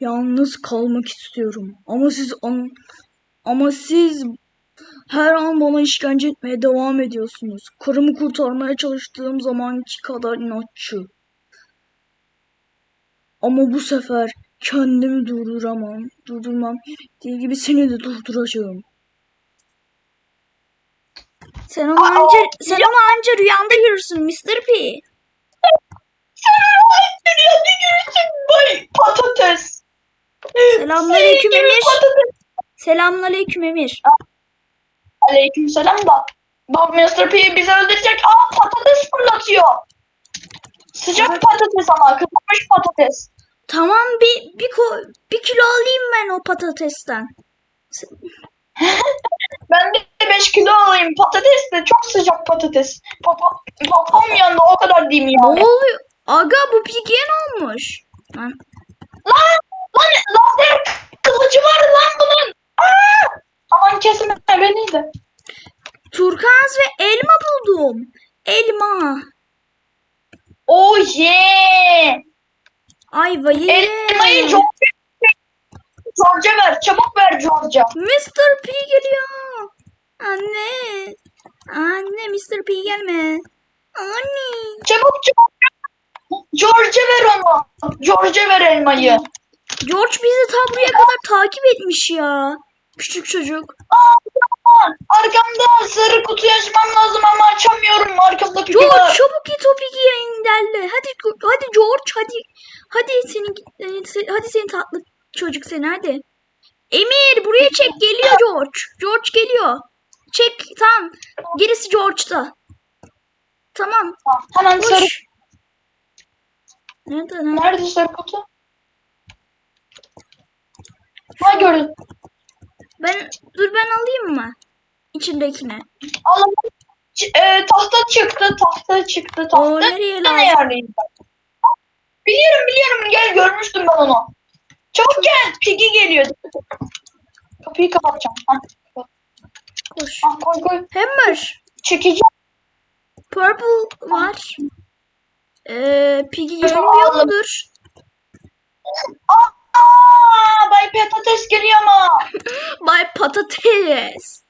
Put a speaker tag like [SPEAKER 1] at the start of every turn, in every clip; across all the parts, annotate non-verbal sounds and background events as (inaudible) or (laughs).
[SPEAKER 1] Yalnız kalmak istiyorum. Ama siz on, ama siz her an bana işkence etmeye devam ediyorsunuz. Karımı kurtarmaya çalıştığım zamanki kadar inatçı. Ama bu sefer kendimi durduramam. Durdurmam gerektiği gibi seni de durduracağım. Sen onu anca, sen onu anca rüyanda görürsün Mr. P.
[SPEAKER 2] Sen rüyada görürsün bay patates.
[SPEAKER 1] Selamünaleyküm Emir. Selamünaleyküm Emir.
[SPEAKER 2] Aleykümselam da. Bak Mr. P bizi öldürecek. Aa patates fırlatıyor. Sıcak patates ama kızarmış patates.
[SPEAKER 1] Tamam bir bir, ko- bir kilo alayım ben o patatesten. (laughs)
[SPEAKER 2] Ben de 5 kilo alayım. Patates de çok sıcak patates. Papa, papam yanında o kadar diyeyim
[SPEAKER 1] Ne
[SPEAKER 2] ya.
[SPEAKER 1] oluyor? Aga bu pigiye ne olmuş? Lan,
[SPEAKER 2] Lan! Lan lazer kılıcı var lan bunun. Aa! Aman kesme beni de.
[SPEAKER 1] turkaz ve elma buldum. Elma.
[SPEAKER 2] Oh yeah!
[SPEAKER 1] Ayvayı.
[SPEAKER 2] Elmayı George George'a ver. Çabuk ver George'a.
[SPEAKER 1] Mr. P geliyor. Anne. Anne Mr. P gelme. Anne.
[SPEAKER 2] Çabuk çabuk. George'a ver onu. George'a ver elmayı.
[SPEAKER 1] George bizi ta buraya kadar takip etmiş ya. Küçük çocuk.
[SPEAKER 2] Aa, Arkamda sarı kutuyu açmam lazım ama açamıyorum. Arkamda piki
[SPEAKER 1] George
[SPEAKER 2] var.
[SPEAKER 1] çabuk git o pigiye enderle. Hadi hadi George hadi. Hadi seni hadi seni tatlı çocuk sen hadi. Emir buraya çek geliyor George. George geliyor. Çek tamam. Gerisi George'da. Tamam.
[SPEAKER 2] Hemen sarı.
[SPEAKER 1] Koş. Nerede lan?
[SPEAKER 2] Nerede sarı kutu? Ha gördüm.
[SPEAKER 1] Ben dur ben alayım mı? İçindekini.
[SPEAKER 2] Alın. Ç- e, tahta çıktı, tahta çıktı, tahta.
[SPEAKER 1] O nereye
[SPEAKER 2] Ne
[SPEAKER 1] lazım?
[SPEAKER 2] ayarlayayım? Biliyorum biliyorum gel görmüştüm ben onu. Çabuk gel. Piggy geliyor. Kapıyı kapatacağım. Ha,
[SPEAKER 1] Koş.
[SPEAKER 2] ha, koy koy.
[SPEAKER 1] Hammer.
[SPEAKER 2] Çekeceğim.
[SPEAKER 1] Purple var. Ee, Piggy gelmiyor mudur?
[SPEAKER 2] Aa, Bay Patates geliyor ama. (laughs)
[SPEAKER 1] Bay Patates.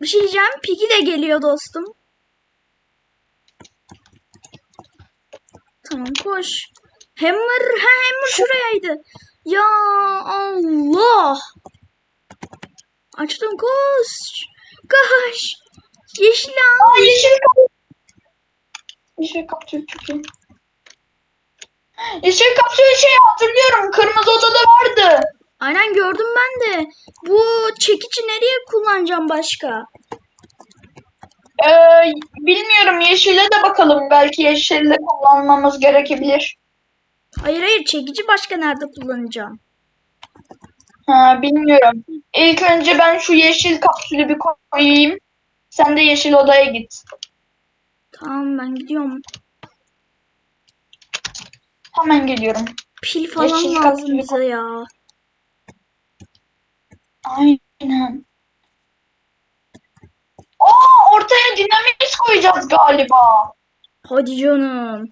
[SPEAKER 1] Bir şey diyeceğim. Piggy de geliyor dostum. Tamam koş. Hammer. Ha Hammer şurayaydı. Ya Allah. Açtım koş. Koş. Yeşil al.
[SPEAKER 2] Yeşil kapı. Yeşil kapsül çok iyi. Yeşil kapsül şey hatırlıyorum. Kırmızı odada vardı.
[SPEAKER 1] Aynen gördüm ben de. Bu çekici nereye kullanacağım başka?
[SPEAKER 2] Ee, bilmiyorum yeşile de bakalım. Belki yeşille kullanmamız gerekebilir.
[SPEAKER 1] Hayır hayır çekici başka nerede kullanacağım?
[SPEAKER 2] Ha, bilmiyorum. İlk önce ben şu yeşil kapsülü bir koyayım. Sen de yeşil odaya git.
[SPEAKER 1] Tamam ben gidiyorum.
[SPEAKER 2] Hemen geliyorum.
[SPEAKER 1] Pil falan
[SPEAKER 2] Yeşil
[SPEAKER 1] lazım
[SPEAKER 2] kapsülü
[SPEAKER 1] bize ya.
[SPEAKER 2] Aynen. Aa, ortaya dinamit koyacağız galiba.
[SPEAKER 1] Hadi canım.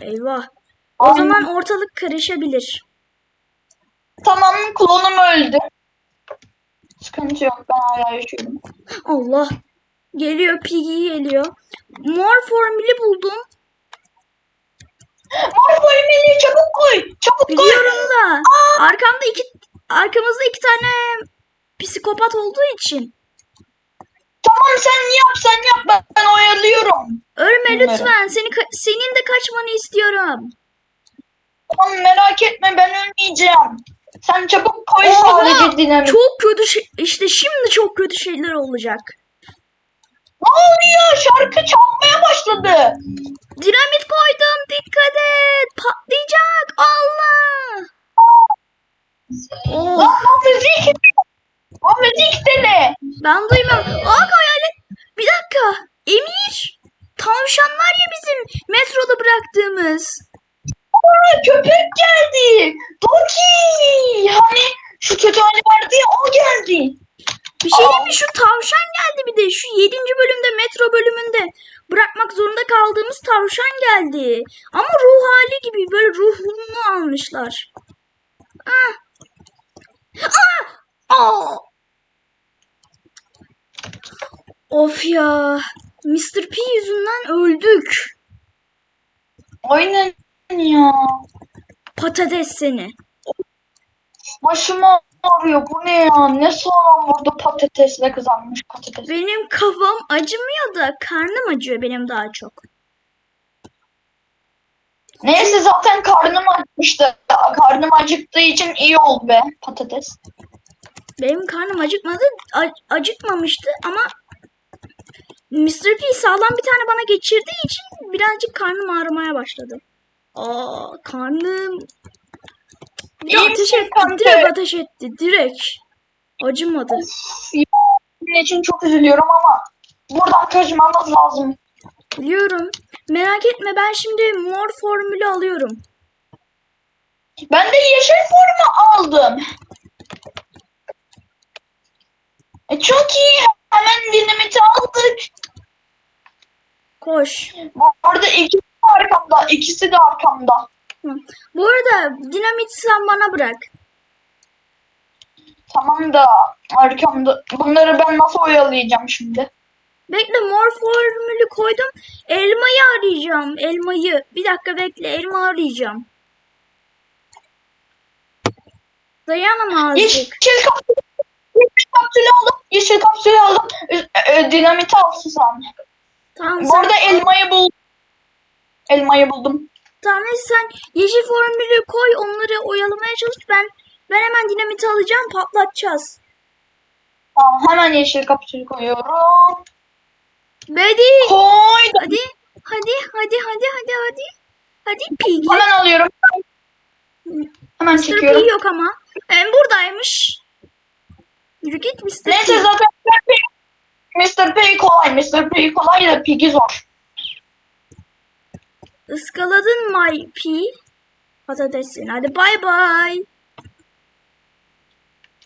[SPEAKER 1] Eyvah. O
[SPEAKER 2] Aynen.
[SPEAKER 1] zaman ortalık karışabilir.
[SPEAKER 2] Tamam klonum öldü. Sıkıntı yok ben hala yaşıyorum.
[SPEAKER 1] Allah. Geliyor Piggy geliyor. Mor formülü buldum.
[SPEAKER 2] Mor formülü çabuk koy. Çabuk koy.
[SPEAKER 1] Biliyorum da. Arkamda iki arkamızda iki tane psikopat olduğu için.
[SPEAKER 2] Tamam sen yap sen yap ben, ben oyalıyorum.
[SPEAKER 1] Ölme lütfen. Seni senin de kaçmanı istiyorum.
[SPEAKER 2] Tamam merak etme ben ölmeyeceğim. Sen çabuk koy
[SPEAKER 1] Oha!
[SPEAKER 2] sadece dinamit.
[SPEAKER 1] Çok kötü şey işte şimdi çok kötü şeyler olacak.
[SPEAKER 2] Ne oluyor? Şarkı çalmaya başladı.
[SPEAKER 1] Dinamit koydum. Dikkat et. Patlayacak. Allah. Oh.
[SPEAKER 2] Lan bu müzik. Bu müzik de ne?
[SPEAKER 1] Ben duymam. Aa hayalet. Bir dakika. Emir. Tavşan var ya bizim metroda bıraktığımız.
[SPEAKER 2] Aa, köpek geldi. Doki. Hani şu kötü hali vardı ya o geldi.
[SPEAKER 1] Bir şey diyeyim mi? Şu tavşan geldi bir de. Şu 7. bölümde metro bölümünde bırakmak zorunda kaldığımız tavşan geldi. Ama ruh hali gibi böyle ruhunu almışlar. Ah. Ah. Aa. Of ya. Mr. P yüzünden öldük.
[SPEAKER 2] Aynen ya.
[SPEAKER 1] Patates seni.
[SPEAKER 2] Başım ağrıyor. Bu ne ya? Ne sağlam vurdu patatesle kızarmış patates.
[SPEAKER 1] Benim kafam acımıyor da karnım acıyor benim daha çok.
[SPEAKER 2] Neyse zaten karnım acıkmıştı. Karnım acıktığı için iyi oldu be patates.
[SPEAKER 1] Benim karnım acıkmadı, acıkmamıştı ama Mr. P sağlam bir tane bana geçirdiği için birazcık karnım ağrımaya başladı. Aa, karnım. Bir de
[SPEAKER 2] İyi
[SPEAKER 1] ateş
[SPEAKER 2] misin
[SPEAKER 1] etti,
[SPEAKER 2] kanka?
[SPEAKER 1] direkt ateş etti, direkt. Acımadı.
[SPEAKER 2] Bunun için çok üzülüyorum ama buradan kaçmamız lazım.
[SPEAKER 1] Biliyorum. Merak etme ben şimdi mor formülü alıyorum.
[SPEAKER 2] Ben de yeşil formu aldım. E, çok iyi. Hemen dinamiti aldık.
[SPEAKER 1] Koş.
[SPEAKER 2] Bu arada ikisi de arkamda. İkisi de arkamda.
[SPEAKER 1] Bu arada dinamit sen bana bırak.
[SPEAKER 2] Tamam da arkamda. Bunları ben nasıl oyalayacağım şimdi?
[SPEAKER 1] Bekle mor formülü koydum. Elmayı arayacağım. Elmayı. Bir dakika bekle. Elma arayacağım. Dayanam azıcık.
[SPEAKER 2] Yeşil kapsülü, yeşil kapsülü aldım. Yeşil kapsülü aldım. E, e, dinamiti sen.
[SPEAKER 1] Tamam
[SPEAKER 2] Bu arada elmayı buldum. Elmayı buldum.
[SPEAKER 1] Neyse sen yeşil formülü koy onları oyalamaya çalış. Ben ben hemen dinamiti alacağım patlatacağız.
[SPEAKER 2] Tamam hemen yeşil kapsülü koyuyorum.
[SPEAKER 1] Hadi.
[SPEAKER 2] Koydum.
[SPEAKER 1] Hadi. Hadi hadi hadi hadi hadi. Hadi Piggy.
[SPEAKER 2] Hemen alıyorum. Hemen
[SPEAKER 1] Mr.
[SPEAKER 2] çekiyorum.
[SPEAKER 1] P yok ama. Hem buradaymış. Yürü git Mr.
[SPEAKER 2] Neyse
[SPEAKER 1] P.
[SPEAKER 2] zaten Mr. P kolay. Mr. P kolay da Piggy zor.
[SPEAKER 1] Iskaladın My P. Patatesin. Hadi bay bay.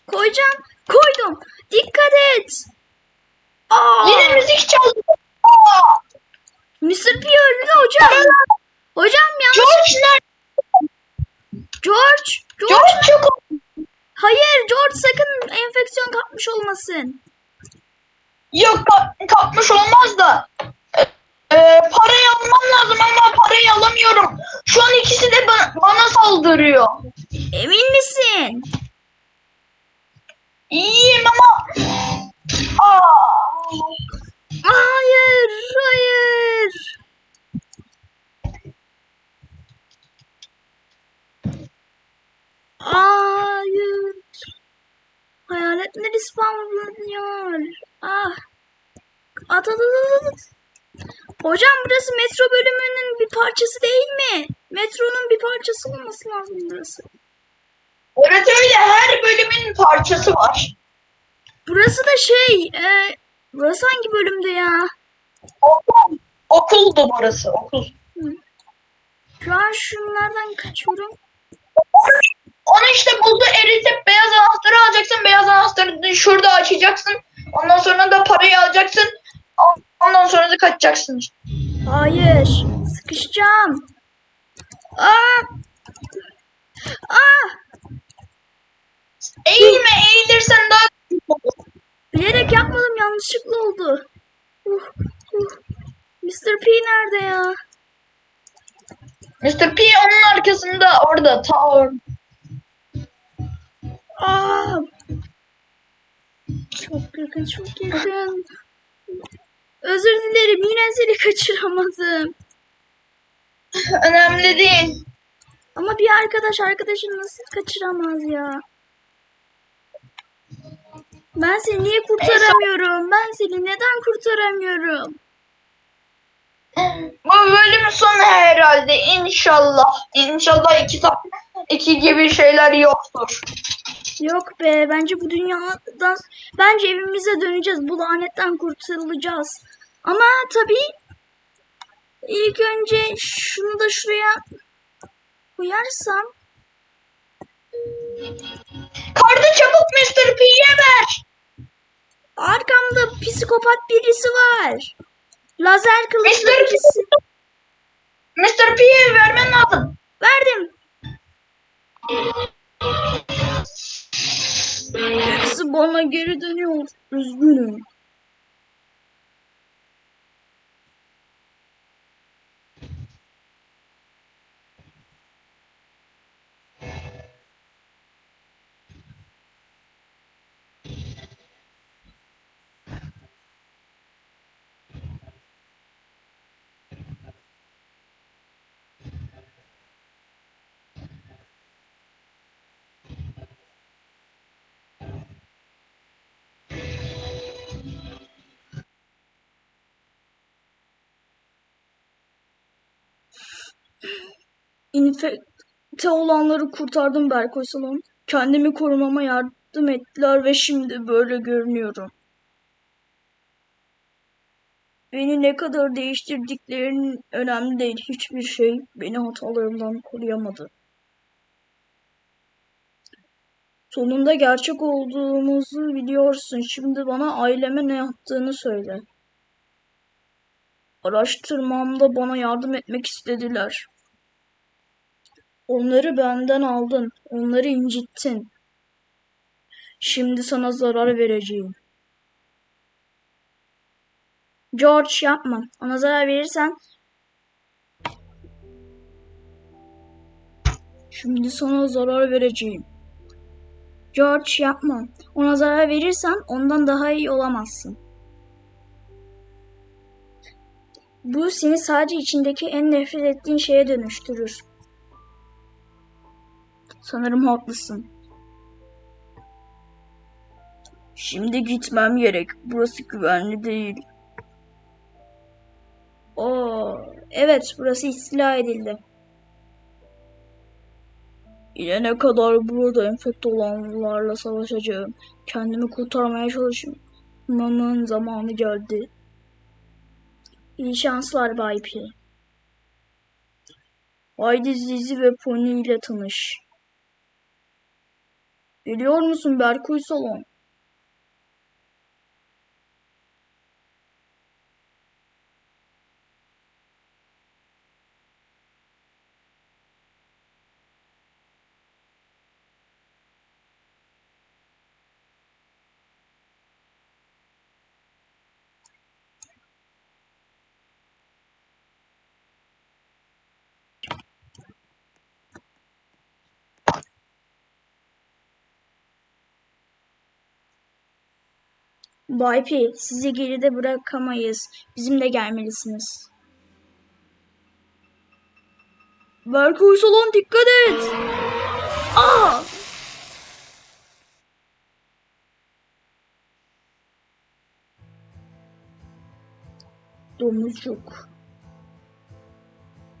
[SPEAKER 1] Koyacağım. Koydum. Dikkat et. Aa,
[SPEAKER 2] Yine müzik çaldı. Aa,
[SPEAKER 1] Mr. P öldü hocam. Hocam yanlış.
[SPEAKER 2] George nerede?
[SPEAKER 1] George. George.
[SPEAKER 2] George çok
[SPEAKER 1] Hayır George sakın enfeksiyon kapmış olmasın.
[SPEAKER 2] Yok kap- kapmış olmaz da. E, e, parayı almam lazım ama parayı alamıyorum. Şu an ikisi de bana, saldırıyor.
[SPEAKER 1] Emin misin?
[SPEAKER 2] İyiyim ama. Aa,
[SPEAKER 1] Hayır. Hayır. Hayır. Hayaletler spamlanıyor. Ah. At at at at, at. Hocam burası metro bölümünün bir parçası değil mi? Metronun bir parçası olması lazım burası.
[SPEAKER 2] evet öyle her bölümün parçası var.
[SPEAKER 1] Burası da şey, e, burası hangi bölümde ya?
[SPEAKER 2] Okul. Okuldu burası okul.
[SPEAKER 1] Şu an şunlardan kaçıyorum.
[SPEAKER 2] Onu işte buldu eritip beyaz anahtarı alacaksın. Beyaz anahtarı da şurada açacaksın. Ondan sonra da parayı alacaksın. Ondan sonra da kaçacaksın.
[SPEAKER 1] Hayır, sıkışacağım. Aa! Aa!
[SPEAKER 2] Eğilme eğilirsen daha kötü olur.
[SPEAKER 1] Bilerek yapmadım, yanlışlıkla oldu. Uh, uh. Mr. P nerede ya?
[SPEAKER 2] Mr. P onun arkasında orada ta orada.
[SPEAKER 1] Aa! Çok yakın, çok yakın. Özür dilerim, yine seni kaçıramadım.
[SPEAKER 2] Önemli değil.
[SPEAKER 1] Ama bir arkadaş arkadaşını nasıl kaçıramaz ya? Ben seni niye kurtaramıyorum? Ben seni neden kurtaramıyorum?
[SPEAKER 2] Bu bölüm sonu herhalde inşallah. İnşallah iki iki gibi şeyler yoktur.
[SPEAKER 1] Yok be, bence bu dünyadan, bence evimize döneceğiz. Bu lanetten kurtulacağız. Ama tabii ilk önce şunu da şuraya koyarsam
[SPEAKER 2] Kardı çabuk Mr. P'ye ver.
[SPEAKER 1] arkamda psikopat birisi var. Lazer kılıçlı
[SPEAKER 2] Mr.
[SPEAKER 1] birisi.
[SPEAKER 2] Mr. P'ye vermen lazım.
[SPEAKER 1] Verdim. Sizi bana geri dönüyor. Üzgünüm. İnfekte olanları kurtardım Berkoy Salon. Kendimi korumama yardım ettiler ve şimdi böyle görünüyorum. Beni ne kadar değiştirdiklerinin önemli değil. Hiçbir şey beni hatalarımdan koruyamadı. Sonunda gerçek olduğumuzu biliyorsun. Şimdi bana aileme ne yaptığını söyle. Araştırmamda bana yardım etmek istediler. Onları benden aldın. Onları incittin. Şimdi sana zarar vereceğim. George yapma. Ona zarar verirsen Şimdi sana zarar vereceğim. George yapma. Ona zarar verirsen ondan daha iyi olamazsın. Bu seni sadece içindeki en nefret ettiğin şeye dönüştürür. Sanırım haklısın. Şimdi gitmem gerek. Burası güvenli değil. Oo, evet burası istila edildi. Yine ne kadar burada enfekte olanlarla savaşacağım. Kendimi kurtarmaya çalışmamın zamanı geldi. İyi şanslar Bay P. Haydi Zizi ve Pony ile tanış. Biliyor musun Berkuy Salon? Bay P, sizi geride bırakamayız. Bizimle gelmelisiniz. Berkuy Salon dikkat et! Aa! Domuzcuk.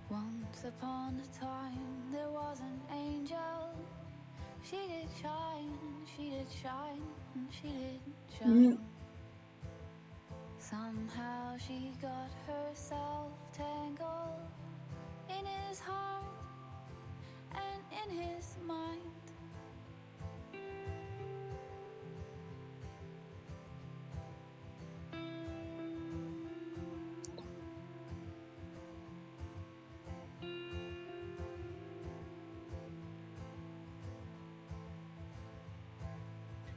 [SPEAKER 3] Once upon a time there was an angel. She did shine, and she did shine, and she did shine. Somehow she got herself tangled in his heart and in his mind.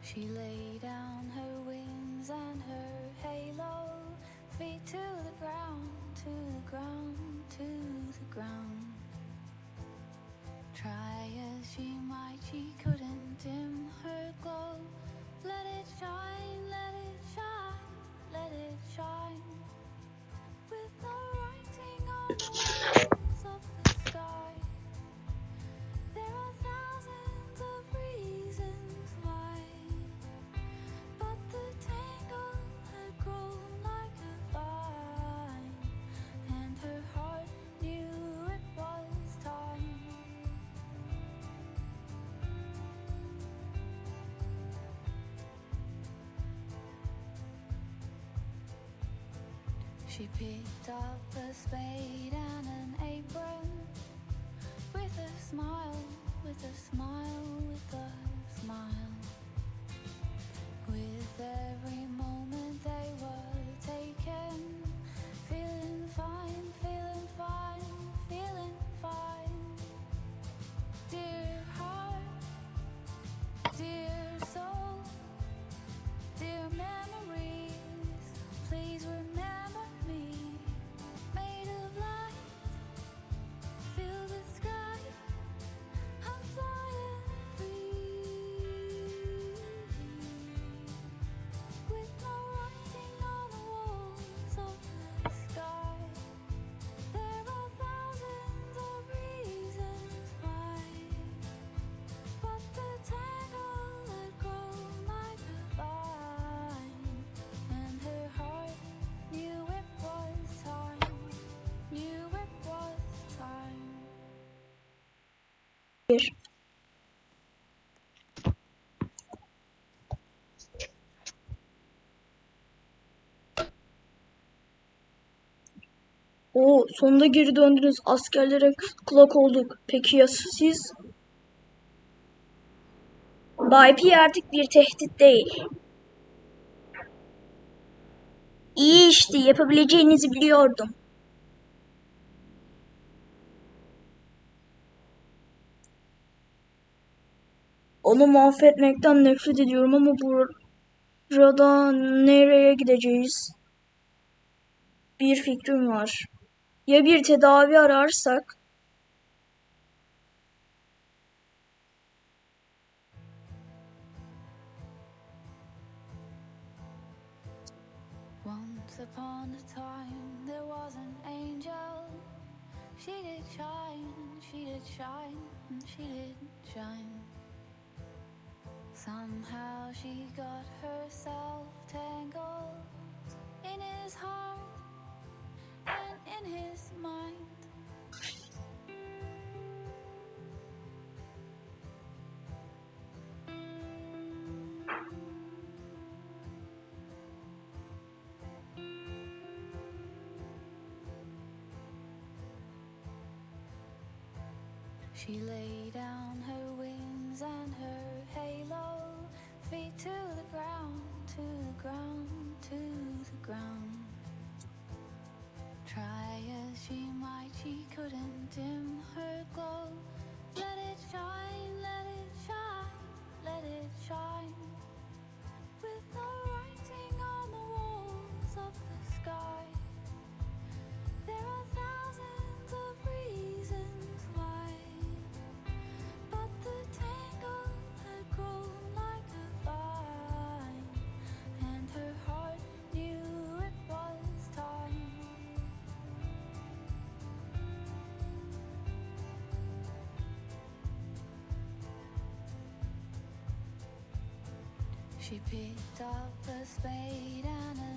[SPEAKER 3] She lay down her wings and her halo, feet to the ground, to the ground, to the ground. Try as she might, she couldn't dim her glow. Let it shine, let it shine, let it shine. With no writing on the walls of the sky. There are thousands She picked up a spade and an apron with a smile, with a smile, with a smile. With every
[SPEAKER 1] Oo, sonunda geri döndünüz. Askerlere kulak olduk. Peki ya siz? Bay P artık bir tehdit değil. İyi işte yapabileceğinizi biliyordum. Onu mahvetmekten nefret ediyorum ama burada nereye gideceğiz? Bir fikrim var. Ya bir tedavi ararsak?
[SPEAKER 3] She did shine, she did shine, and she did shine. Somehow she got herself tangled in his heart and in his mind. She lay down her wings and her halo, to the ground, to the ground, to the ground. Try as she might, she couldn't dim her glow. Let it shine, She picked up a spade and an